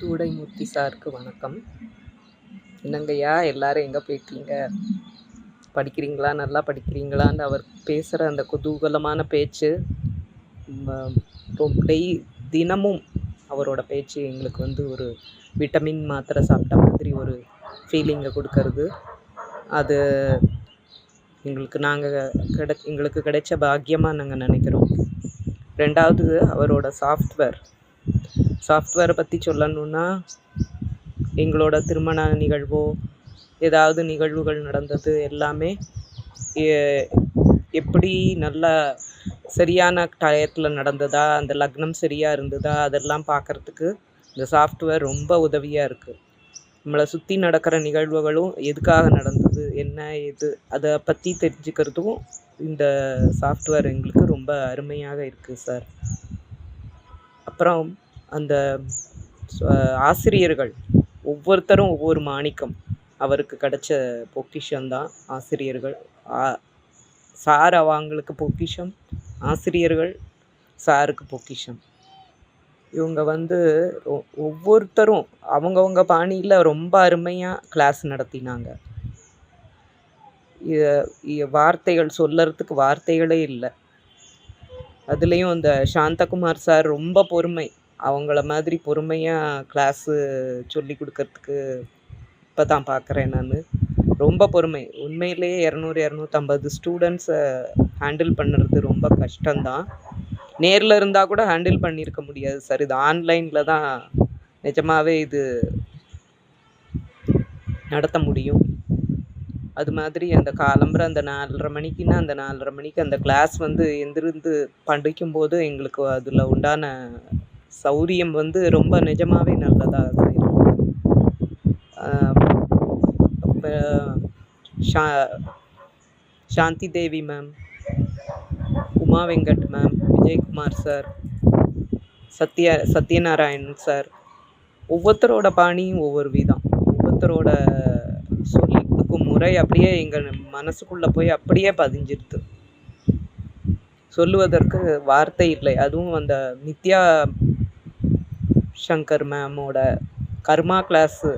தூடைமூர்த்தி சாருக்கு வணக்கம். என்னங்கய்யா எல்லாரும் எங்கே போயிட்டீங்க? படிக்கிறீங்களா? நல்லா படிக்கிறீங்களான்னு அவர் பேசுகிற அந்த குதூகலமான பேச்சு ரொம்ப டெய் தினமும் அவரோட பேச்சு எங்களுக்கு வந்து ஒரு விட்டமின் மாத்திரை சாப்பிட்ட மாதிரி ஒரு ஃபீலிங்கை கொடுக்கறது. அது எங்களுக்கு நாங்கள் கிடை எங்களுக்கு கிடைச்ச பாக்கியமாக நாங்கள் நினைக்கிறோம். ரெண்டாவது அவரோட சாஃப்ட்வேர் சாஃப்ட்வேரை பற்றி சொல்லணுன்னா எங்களோட திருமண நிகழ்வோ ஏதாவது நிகழ்வுகள் நடந்தது எல்லாமே எப்படி நல்லா சரியான டயத்தில் நடந்ததா அந்த லக்னம் சரியாக இருந்ததா அதெல்லாம் பார்க்கறதுக்கு இந்த சாஃப்ட்வேர் ரொம்ப உதவியாக இருக்குது நம்மளை சுற்றி நடக்கிற நிகழ்வுகளும் எதுக்காக நடந்தது என்ன எது அதை பற்றி தெரிஞ்சுக்கிறதும் இந்த சாஃப்ட்வேர் எங்களுக்கு ரொம்ப அருமையாக இருக்குது சார் அப்புறம் அந்த ஆசிரியர்கள் ஒவ்வொருத்தரும் ஒவ்வொரு மாணிக்கம். அவருக்கு கிடைச்ச பொக்கிஷம்தான் ஆசிரியர்கள். ஆ- சார் அவங்களுக்கு பொக்கிஷம் ஆசிரியர்கள் சாருக்கு பொக்கிஷம். இவங்க வந்து ஒ- ஒவ்வொருத்தரும் அவங்கவுங்க பாணியில் ரொம்ப அருமையாக கிளாஸ் நடத்தினாங்க. வார்த்தைகள் சொல்லறதுக்கு வார்த்தைகளே இல்லை. அதுலேயும் இந்த சாந்தகுமார் சார் ரொம்ப பொறுமை. அவங்கள மாதிரி பொறுமையாக கிளாஸு சொல்லி கொடுக்கறதுக்கு இப்போ தான் பார்க்குறேன் நான். ரொம்ப பொறுமை. உண்மையிலேயே இரநூறு இரநூத்தம்பது ஸ்டூடெண்ட்ஸை ஹேண்டில் பண்ணுறது ரொம்ப கஷ்டம்தான். நேரில் இருந்தால் கூட ஹேண்டில் பண்ணியிருக்க முடியாது. சார் இது ஆன்லைனில் தான் நிஜமாகவே இது நடத்த முடியும். அது மாதிரி அந்த காலம்புற அந்த நாலரை மணிக்குன்னா அந்த நாலரை மணிக்கு அந்த கிளாஸ் வந்து எந்திருந்து படிக்கும்போது எங்களுக்கு அதில் உண்டான சௌரியம் வந்து ரொம்ப நிஜமாகவே நல்லதாக தான் இருந்தது. அப்போ Shah Shanti Devi ma'am Uma Venkat ma'am Vijayakumar sir Sathya Sathyanarayanan sir ஒவ்வொருத்தரோட பாணியும் ஒவ்வொரு விதம். ஒவ்வொருத்தரோட சொல்லி கொடுக்கும் முறை அப்படியே எங்கள் மனசுக்குள்ளே போய் அப்படியே பதிஞ்சிருது. சொல்லுவதற்கு வார்த்தை இல்லை. அதுவும் அந்த நித்யா சங்கர் மேமோட கர்மா கிளாஸு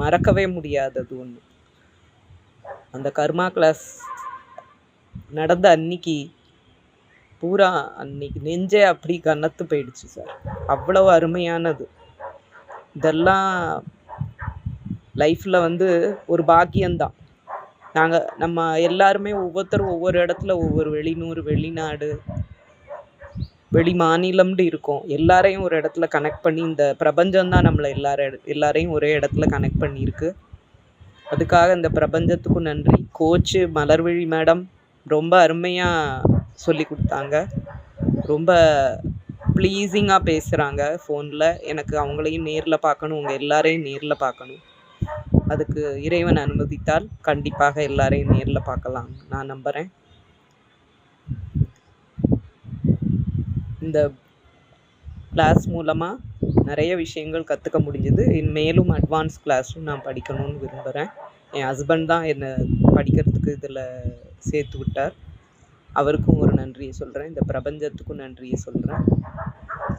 மறக்கவே முடியாதது ஒன்று அந்த கர்மா கிளாஸ் நடந்த அன்னைக்கு பூரா அன்னைக்கு நெஞ்சே அப்படி கனத்து போயிடுச்சு சார் அவ்வளவு அருமையானது. இதெல்லாம் லைஃப்பில் வந்து ஒரு பாக்கியம்தான். நாங்கள் நம்ம எல்லாருமே ஒவ்வொருத்தரும் ஒவ்வொரு இடத்துல ஒவ்வொரு வெளிநூறு வெளிநாடு வெளி மாநிலம்னு இருக்கும். எல்லாரையும் ஒரு இடத்துல கனெக்ட் பண்ணி இந்த பிரபஞ்சம் தான் நம்மளை எல்லார எல்லாரையும் ஒரே இடத்துல கனெக்ட் பண்ணியிருக்கு. அதுக்காக இந்த பிரபஞ்சத்துக்கும் நன்றி. கோச்சு மலர்விழி மேடம் ரொம்ப அருமையாக சொல்லி கொடுத்தாங்க. ரொம்ப ப்ளீஸிங்காக பேசுகிறாங்க ஃபோனில் எனக்கு அவங்களையும் நேரில் பார்க்கணும் உங்கள் எல்லாரையும் நேரில் பார்க்கணும். அதுக்கு இறைவன் அனுமதித்தால் கண்டிப்பாக எல்லாரையும் நேரில் பார்க்கலாம். நான் நம்புகிறேன் இந்த கிளாஸ் மூலமாக நிறைய விஷயங்கள் கற்றுக்க முடிஞ்சது. மேலும் அட்வான்ஸ் கிளாஸும் நான் படிக்கணும்னு விரும்புகிறேன் என் ஹஸ்பண்ட் தான் என்னை படிக்கிறதுக்கு இதில் சேர்த்து விட்டார். அவருக்கும் ஒரு நன்றியை சொல்கிறேன் இந்த பிரபஞ்சத்துக்கும் நன்றியை சொல்கிறேன்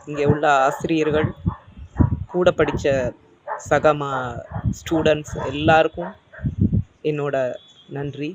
இங்கே உள்ள ஆசிரியர்கள் கூட படித்த சகமா ஸ்டூடெண்ட்ஸ் எல்லாருக்கும் என்னோட நன்றி.